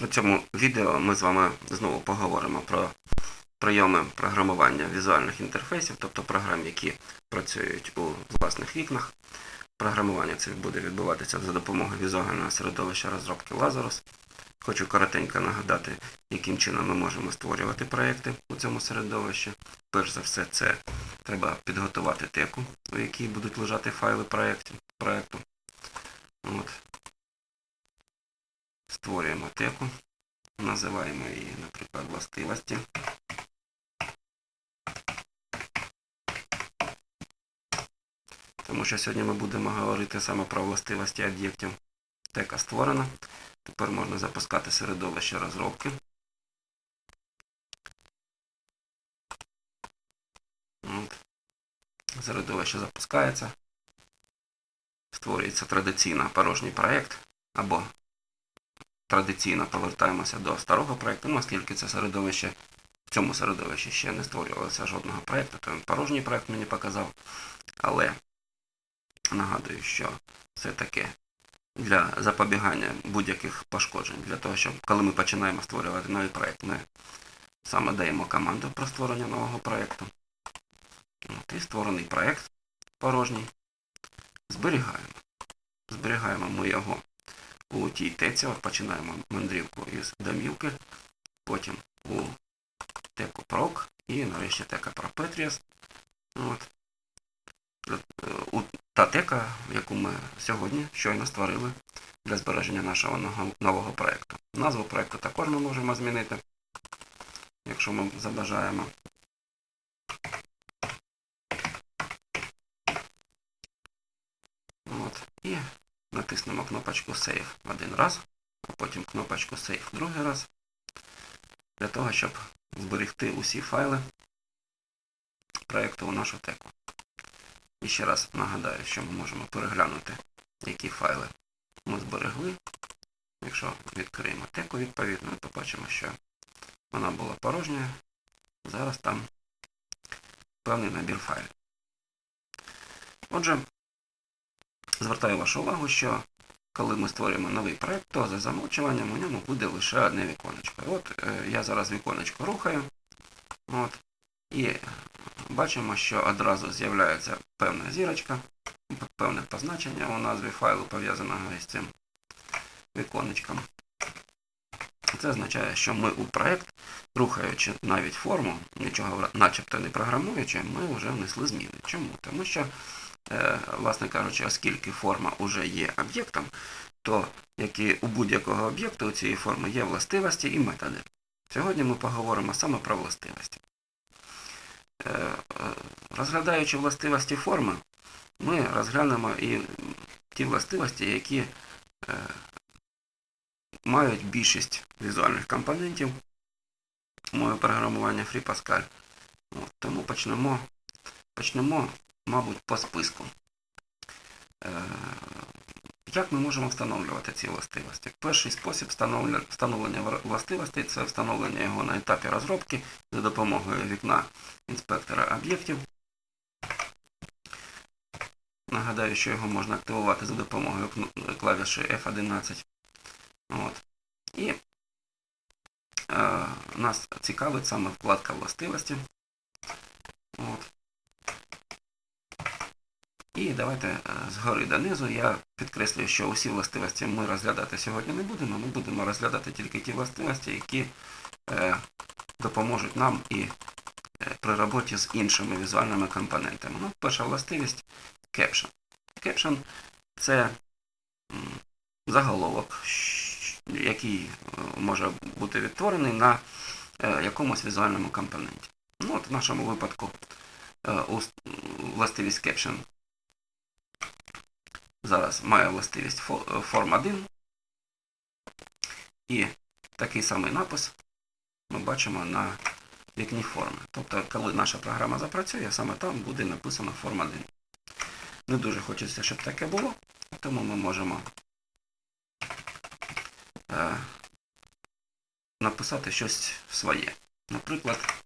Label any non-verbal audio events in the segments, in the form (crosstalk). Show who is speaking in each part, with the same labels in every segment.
Speaker 1: У цьому відео ми з вами знову поговоримо про прийоми програмування візуальних інтерфейсів, тобто програм, які працюють у власних вікнах. Програмування цих буде відбуватися за допомогою візуального середовища розробки Lazarus. Хочу коротенько нагадати, яким чином ми можемо створювати проекти у цьому середовищі. Перш за все, це треба підготувати теку, у якій будуть лежати файли. От. Створюємо теку, називаємо її, наприклад, властивості. Тому що сьогодні ми будемо говорити саме про властивості об'єктів. Тека створена. Тепер можна запускати середовище розробки. От. Середовище запускається. Створюється традиційно порожній проєкт або традиційно повертаємося до старого проєкту, ну, оскільки це середовище, в цьому середовищі ще не створювалося жодного проєкту, то він порожній проєкт мені показав. Але нагадую, що все-таки для запобігання будь-яких пошкоджень, для того, щоб коли ми починаємо створювати новий проєкт, ми саме даємо команду про створення нового проєкту. От, і створений проєкт порожній. Зберігаємо. Зберігаємо ми його у тій теці, починаємо мандрівку із домівки, потім у теку PROC і нарешті тека ProPetrius. От. Е, та тека, яку ми сьогодні щойно створили для збереження нашого нового проєкту. Назву проєкту також ми можемо змінити, якщо ми забажаємо. От. І натиснемо кнопочку Save один раз, а потім кнопочку Save другий раз, для того, щоб зберегти усі файли проєкту у нашу теку. І ще раз нагадаю, що ми можемо переглянути, які файли ми зберегли. Якщо відкриємо теку відповідно, побачимо, що вона була порожня. Зараз там певний набір файлів. Отже, звертаю вашу увагу, що коли ми створюємо новий проект, то за замовчуванням у ньому буде лише одне віконечко. От е, я зараз віконечко рухаю. От, і бачимо, що одразу з'являється певна зірочка, певне позначення у назві файлу пов'язаного із цим віконечком. Це означає, що ми у проект, рухаючи навіть форму, нічого начебто не програмуючи, ми вже внесли зміни. Чому? Тому що, власне кажучи, оскільки форма вже є об'єктом, то які у будь-якого об'єкту у цієї форми є властивості і методи. Сьогодні ми поговоримо саме про властивості. Е, е, Розглядаючи властивості форми, ми розглянемо і ті властивості, які е, мають більшість візуальних компонентів моє програмування FreePascal. Тому почнемо, почнемо, мабуть, по списку. Е, як ми можемо встановлювати ці властивості? Перший спосіб встановлення, властивостей це встановлення його на етапі розробки за допомогою вікна інспектора об'єктів. Нагадаю, що його можна активувати за допомогою клавіші F11. От. І е, нас цікавить саме вкладка властивості. От. І давайте е, згори донизу я підкреслюю, що усі властивості ми розглядати сьогодні не будемо. Ми будемо розглядати тільки ті властивості, які е, допоможуть нам і е, при роботі з іншими візуальними компонентами. Ну, перша властивість Caption. Caption – це заголовок, який може бути відтворений на якомусь візуальному компоненті. Ну, от в нашому випадку властивість Caption зараз має властивість е, Form 1. І такий самий напис ми бачимо на вікні форми. Тобто, коли наша програма запрацює, саме там буде написано Form 1. Не дуже хочеться, щоб таке було, тому ми можемо е, написати щось своє. Наприклад,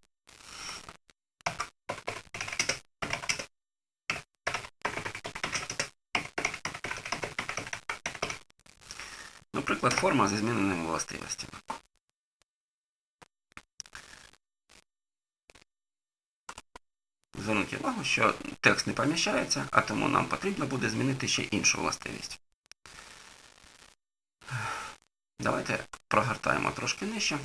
Speaker 1: Наприклад, Наприклад, форма зі зміненими властивостями. Зверніть увагу, що текст не поміщається, а тому нам потрібно буде змінити ще іншу властивість. Давайте прогортаємо трошки нижче.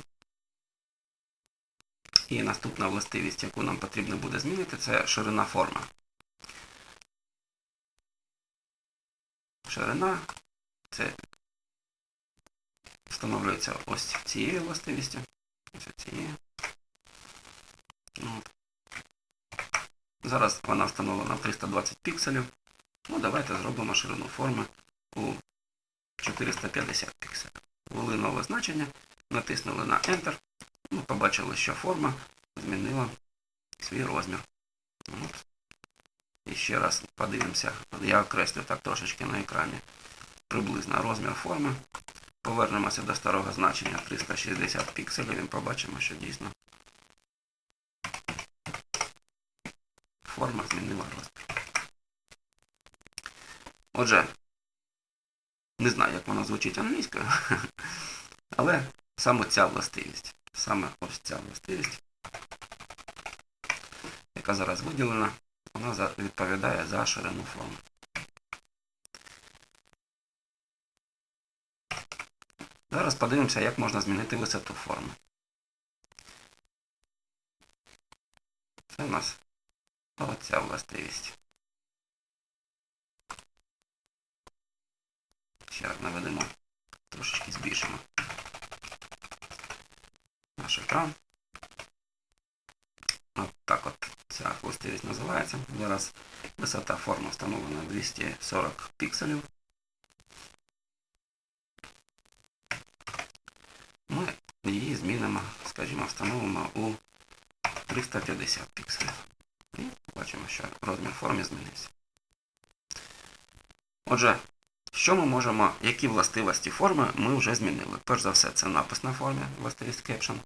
Speaker 1: І наступна властивість, яку нам потрібно буде змінити, це ширина форми. Ширина це встановлюється ось цією властивістю. Ось цією. От. Зараз вона встановлена в 320 пікселів. Ну, давайте зробимо ширину форми у 450 пікселів. Ввели нове значення, натиснули на Enter. Ми побачили, що форма змінила свій розмір. От. І ще раз подивимося. Я окреслю так трошечки на екрані приблизно розмір форми. Повернемося до старого значення 360 пікселів і побачимо, що дійсно форма змінила розмір. Отже, не знаю, як воно звучить англійською, (laughs) але саме ця властивість, саме ось ця властивість, яка зараз виділена, вона відповідає за ширину форми. Зараз подивимося, як можна змінити висоту форми. Це у нас оця властивість. Ще раз наведемо, трошечки збільшимо наш екран. От так от ця властивість називається. Зараз висота форми встановлена 240 пікселів. Ми її змінимо, скажімо, встановимо у 350 пікселів. І бачимо, що розмір форми змінився. Отже, що ми можемо, які властивості форми ми вже змінили? Перш за все, це напис на формі, властивість caption.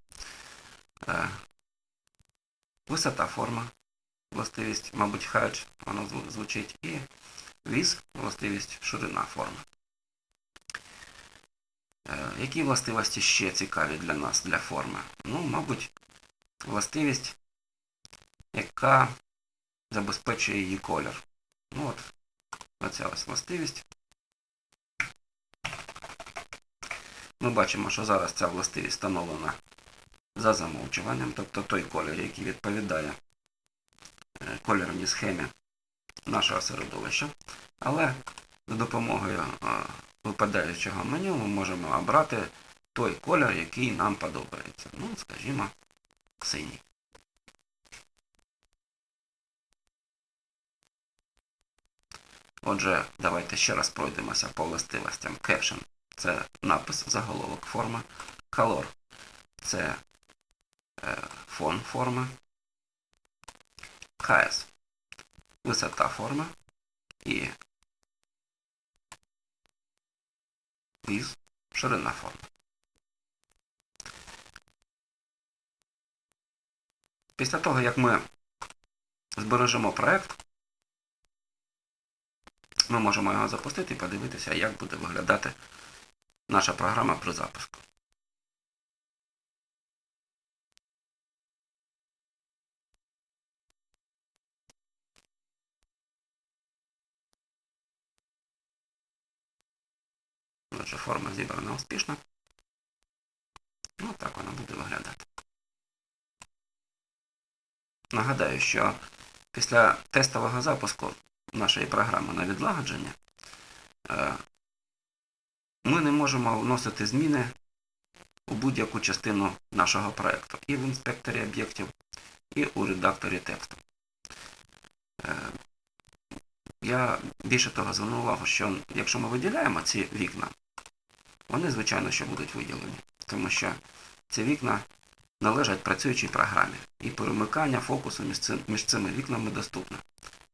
Speaker 1: Е, Висота форми, властивість, мабуть, height, воно звучить, і віз, властивість ширина форми. Е, Які властивості ще цікаві для нас, для форми? Ну, мабуть, властивість, яка забезпечує її колір. Оця ось властивість. Ми бачимо, що зараз ця властивість встановлена за замовчуванням, тобто той колір, який відповідає е, кольорній схемі нашого середовища. Але за допомогою е, випадаючого меню ми можемо обрати той колір, який нам подобається. Ну, скажімо, синій. Отже, давайте ще раз пройдемося по властивостям. Caption – це напис, заголовок форми. Color – це е, фон форми. HS – висота форми. І Width – ширина форми. Після того, як ми збережемо проект, ми можемо його запустити і подивитися, як буде виглядати наша програма при запуску. Отже, форма зібрана успішно. Ну, так вона буде виглядати. Нагадаю, що після тестового запуску нашої програми на відлагодження е, ми не можемо вносити зміни у будь-яку частину нашого проєкту. І в інспекторі об'єктів, і у редакторі тексту. Е, Я більше того звернув увагу, що якщо ми виділяємо ці вікна, вони, звичайно, що будуть виділені. Тому що ці вікна належать працюючій програмі. І перемикання фокусу між цими вікнами доступне.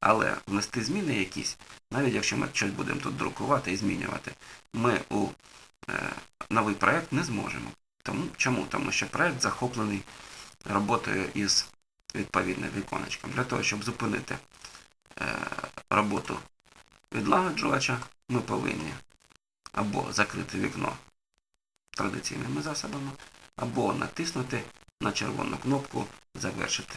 Speaker 1: Але внести зміни якісь, навіть якщо ми щось будемо тут друкувати і змінювати, ми у е, новий проект не зможемо. Тому, чому? Тому що проект захоплений роботою із відповідним віконечком. Для того, щоб зупинити е, роботу відлагоджувача, ми повинні або закрити вікно традиційними засобами, або натиснути на червону кнопку Завершити.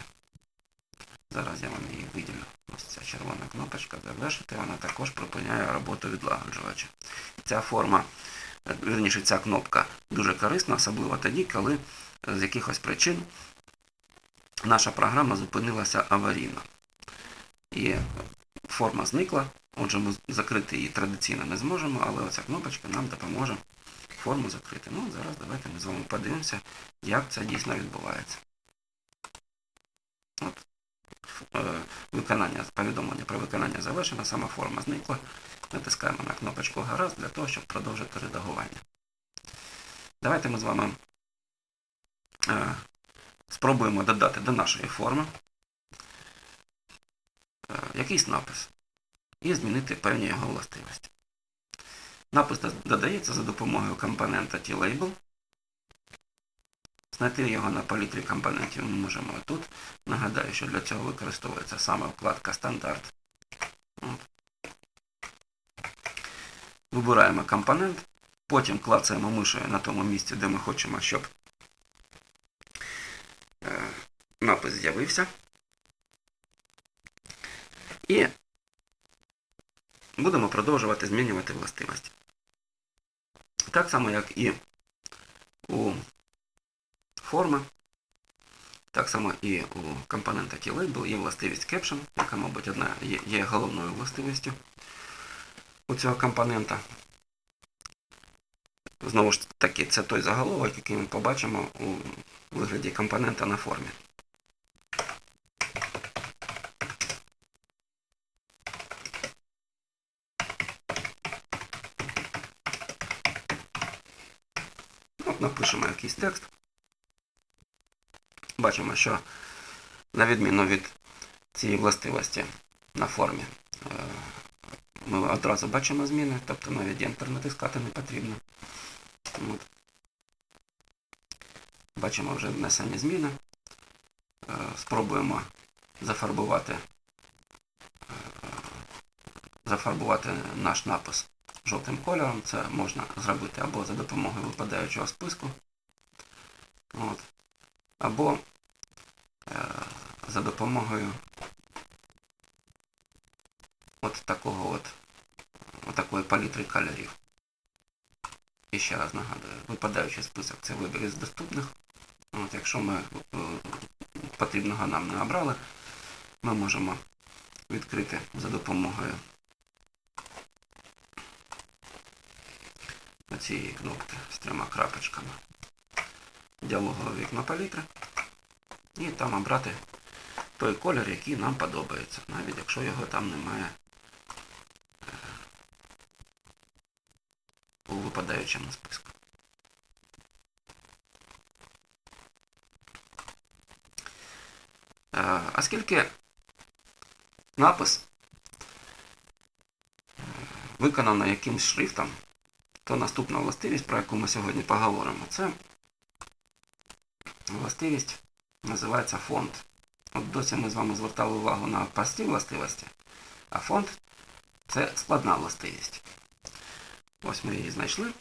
Speaker 1: Зараз я вам її виділю. Ось ця червона кнопочка Завершити, вона також припиняє роботу відлагоджувача. Ця форма, е, вірніше, ця кнопка дуже корисна, особливо тоді, коли е, з якихось причин наша програма зупинилася аварійно. І форма зникла, отже, ми закрити її традиційно не зможемо, але оця кнопочка нам допоможе форму закрити. Ну, зараз давайте ми з вами подивимося, як це дійсно відбувається. Е, виконання, повідомлення про виконання завершено, сама форма зникла. Натискаємо на кнопочку гаразд для того, щоб продовжити редагування. Давайте ми з вами е, спробуємо додати до нашої форми е, якийсь напис і змінити певні його властивості. Напис додається за допомогою компонента T-Label. Знайти його на палітрі компонентів ми можемо тут. Нагадаю, що для цього використовується саме вкладка Стандарт. Вибираємо компонент, потім клацаємо мишею на тому місці, де ми хочемо, щоб е, напис з'явився. І будемо продовжувати змінювати властивості. Так само, як і у форми, так само і у компонента KeyLabel є властивість Caption, яка, мабуть, одна є, є головною властивістю у цього компонента. Знову ж таки, це той заголовок, який ми побачимо у вигляді компонента на формі. От напишемо якийсь текст. Бачимо, що на відміну від цієї властивості на формі е, ми одразу бачимо зміни, тобто навіть Enter натискати не потрібно. От. Бачимо вже внесені зміни. Е, Спробуємо зафарбувати, е, зафарбувати наш напис жовтим кольором. Це можна зробити або за допомогою випадаючого списку, от, або за допомогою от такого от, от такої палітри кольорів. І ще раз нагадую, випадаючий список це вибір із доступних. От, Якщо ми е, потрібного нам не обрали, ми можемо відкрити за допомогою цієї кнопки з трьома крапочками діалогове вікно палітри і там обрати той колір, який нам подобається, навіть якщо його там немає е, у випадаючому списку. Е, Оскільки напис е, виконано якимсь шрифтом, то наступна властивість, про яку ми сьогодні поговоримо, це властивість називається фонд. Досі ми з вами звертали увагу на прості властивості, а фонд це складна властивість. Ось ми її знайшли.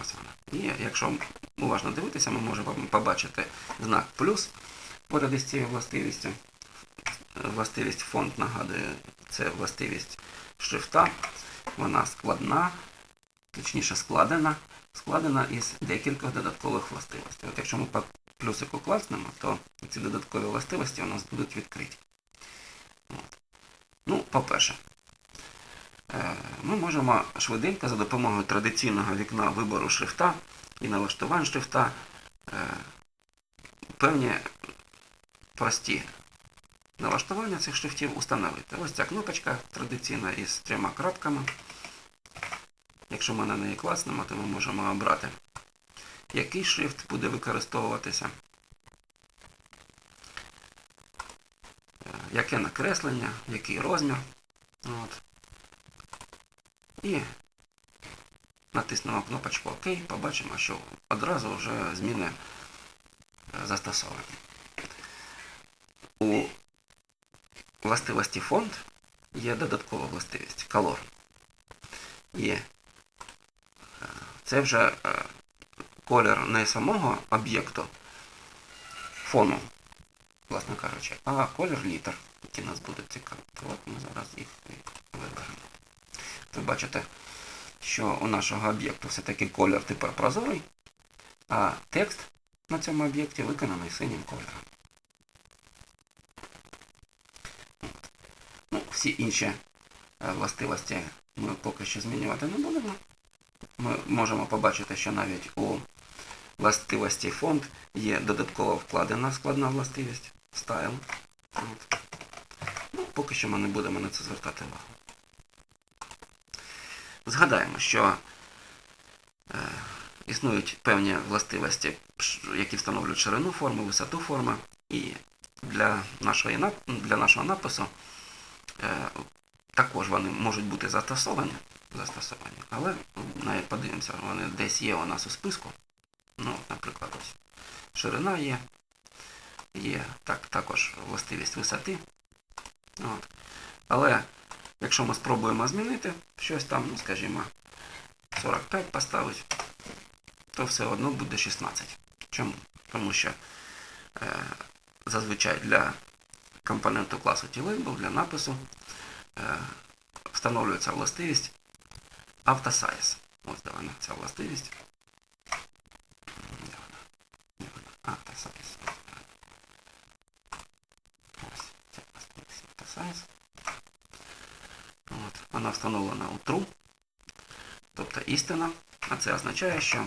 Speaker 1: Ось вона. І якщо уважно дивитися, ми можемо побачити знак плюс поряд із цією властивістю. Властивість фонд нагадує, це властивість шрифта. Вона складна, точніше складена, складена із декількох додаткових властивостей. От якщо ми плюсику класнемо, то ці додаткові властивості у нас будуть відкриті. От. Ну, по-перше, е, ми можемо швиденько за допомогою традиційного вікна вибору шрифта і налаштувань шрифта е, певні прості налаштування цих шрифтів установити. Ось ця кнопочка традиційна із трьома крапками. Якщо ми на неї класнемо, то ми можемо обрати, який шрифт буде використовуватися, е, яке накреслення, який розмір. От. І натиснемо кнопочку ОК, побачимо, що одразу вже зміни е, застосовані. У властивості фонд є додаткова властивість color. І це вже е, колір не самого об'єкту фону, власне кажучи, а колір літер, які нас будуть цікавити. От ми зараз їх виберемо. Ви бачите, що у нашого об'єкту все-таки колір тепер прозорий, а текст на цьому об'єкті виконаний синім кольором. Ну, всі інші е, властивості ми поки що змінювати не будемо. Ми можемо побачити, що навіть у властивості фонд є додатково вкладена складна властивість. От. Ну, поки що ми не будемо на це звертати увагу. Згадаємо, що е, існують певні властивості, які встановлюють ширину форми, висоту форми, і для, нашої, нап- для нашого напису е, також вони можуть бути застосовані, застосовані, але ну, навіть подивимося, вони десь є у нас у списку. Наприклад, ось ширина є, є так, також властивість висоти. От. Але якщо ми спробуємо змінити щось там, ну, скажімо, 45 поставити, то все одно буде 16. Чому? Тому що е, зазвичай для компоненту класу T-Label, для напису е, встановлюється властивість автосайз. Ось вона, ця властивість. Де вона? Де вона? Автосайз. Ось ця властивість автосайз. От, вона встановлена у true, тобто істина, а це означає, що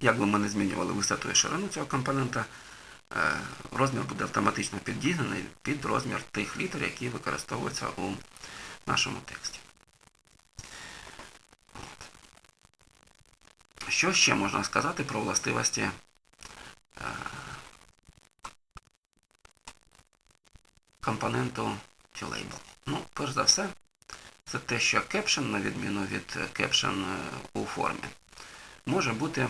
Speaker 1: як би ми не змінювали висоту і ширину цього компонента, е, розмір буде автоматично підігнаний під розмір тих літер, які використовуються у нашому тексті. Що ще можна сказати про властивості е, компоненту TLabel? Ну, перш за все, це те, що кепшен, на відміну від кепшен у формі, може бути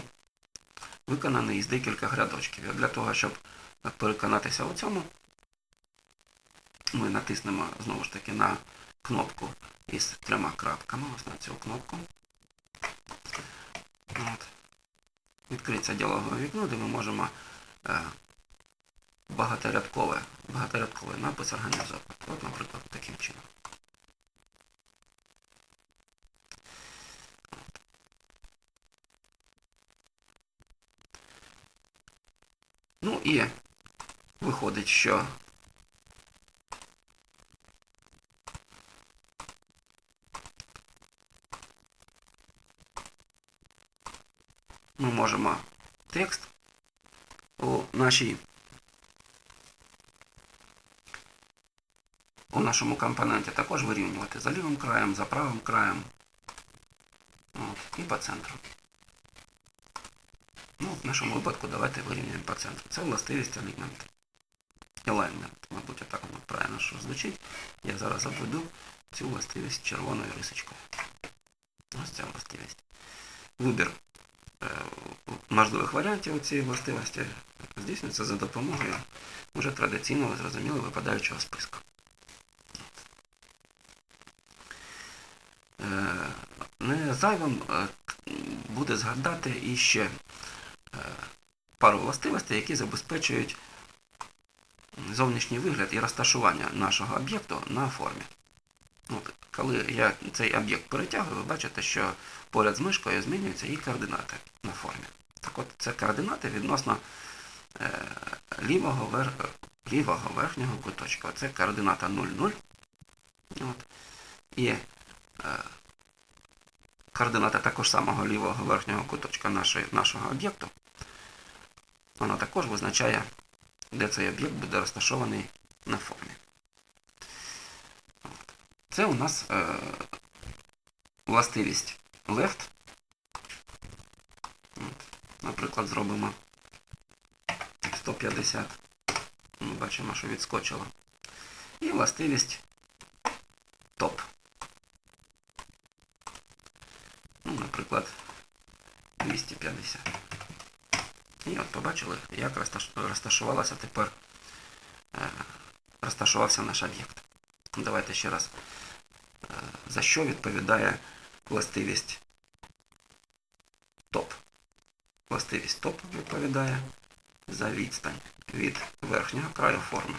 Speaker 1: виконаний із декількох рядочків. Для того, щоб переконатися у цьому, ми натиснемо знову ж таки на кнопку із трьома крапками, ось на цю кнопку. От. Відкриться діалогове вікно, де ми можемо е, багаторядкове, багаторядковий напис організовувати. От, наприклад, таким чином. Ну і виходить, що ми можемо текст у нашій у нашому компоненті також вирівнювати за лівим краєм, за правим краєм от, і по центру. Ну, в нашому випадку давайте вирівняємо по центру. Це властивість alignment. Alignment, мабуть, отак воно правильно що звучить. Я зараз обведу цю властивість червоною рисочкою. Ось ця властивість. Вибір е, можливих варіантів цієї властивості здійснюється за допомогою вже традиційного, зрозуміло, випадаючого списку. Е, Не зайвим е, буде згадати іще е, пару властивостей, які забезпечують зовнішній вигляд і розташування нашого об'єкту на формі. От, коли я цей об'єкт перетягую, ви бачите, що поряд з мишкою змінюються і координати на формі. Так от це координати відносно е, лівого, вер... лівого верхнього куточка. Це координата 0,0. От. І координата також самого лівого верхнього куточка нашої, нашого об'єкту. Вона також визначає, де цей об'єкт буде розташований на формі. Це у нас е, властивість left. Наприклад, зробимо 150. Ми бачимо, що відскочило. І властивість топ. Ну, наприклад, 250. Побачили, як розташ- розташувалося тепер, е, розташувався наш об'єкт. Давайте ще раз, е, за що відповідає властивість топ. Властивість топ відповідає за відстань від верхнього краю форми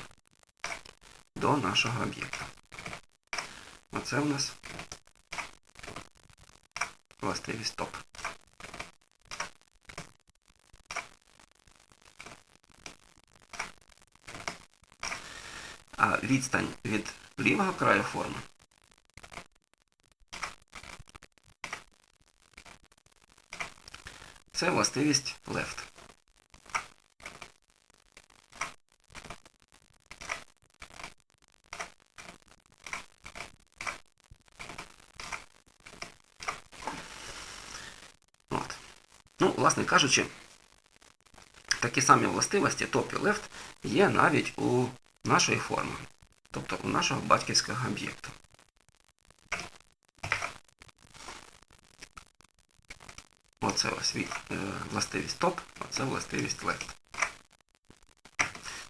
Speaker 1: до нашого об'єкта. Оце у нас властивість топ. А відстань від лівого краю форми це властивість left. От. Ну, власне кажучи, такі самі властивості top і left є навіть у нашої форми, тобто у нашого батьківського об'єкту. Оце ось е, властивість top, оце властивість left.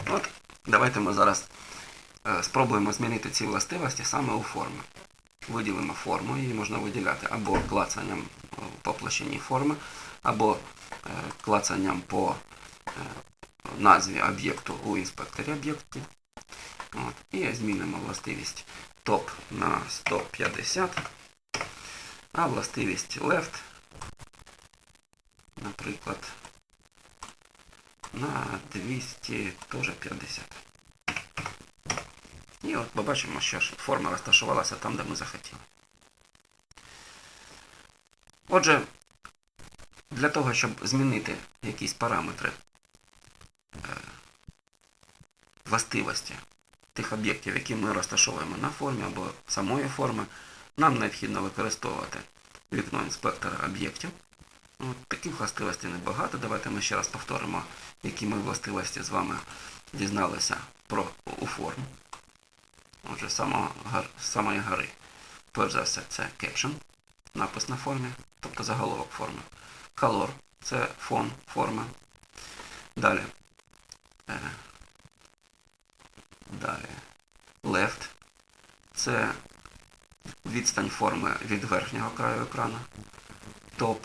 Speaker 1: От, давайте ми зараз е, спробуємо змінити ці властивості саме у форми. Виділимо форму, її можна виділяти або клацанням е, по площині форми, або клацанням по назві об'єкту у інспекторі об'єктів. І змінимо властивість топ на 150, а властивість left, наприклад, на 200 теж 50. І от побачимо, що ж форма розташувалася там, де ми захотіли. Отже, для того, щоб змінити якісь параметри е, властивості тих об'єктів, які ми розташовуємо на формі або самої форми, нам необхідно використовувати вікно інспектора об'єктів. От, таких властивостей небагато. Давайте ми ще раз повторимо, які ми властивості з вами дізналися про у форму. Отже, з самої гори. Перш за все, це caption, напис на формі, тобто заголовок форми. Color – це фон форми. Далі. Е, далі. Left – це відстань форми від верхнього краю екрану. Top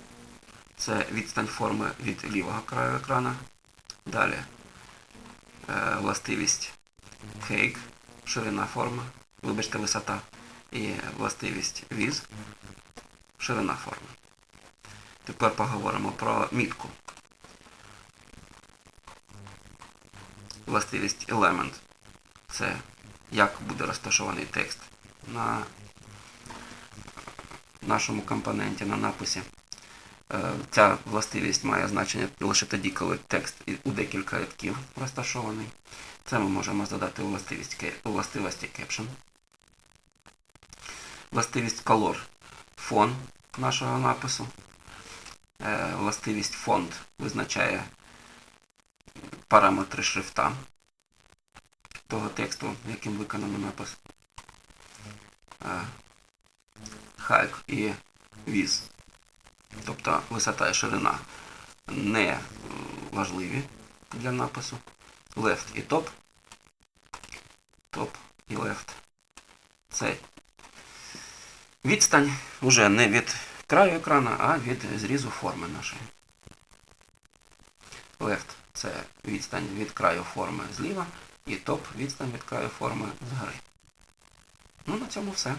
Speaker 1: – це відстань форми від лівого краю екрана. Далі. Е, властивість cake, ширина форми, вибачте, висота. І властивість віз, ширина форми. Тепер поговоримо про мітку. Властивість element це як буде розташований текст на нашому компоненті, на написі. Е, Ця властивість має значення лише тоді, коли текст у декілька рядків розташований. Це ми можемо задати у властивості caption. Властивість color фон нашого напису. Е, Властивість фонд визначає параметри шрифта того тексту, яким виконано напис. Е, Height і width, тобто висота і ширина, не е, важливі для напису. Left і top. Top і left. Це відстань уже не від краю екрану, а від зрізу форми нашої. Left це відстань від краю форми зліва і топ відстань від краю форми згори. Ну, на цьому все.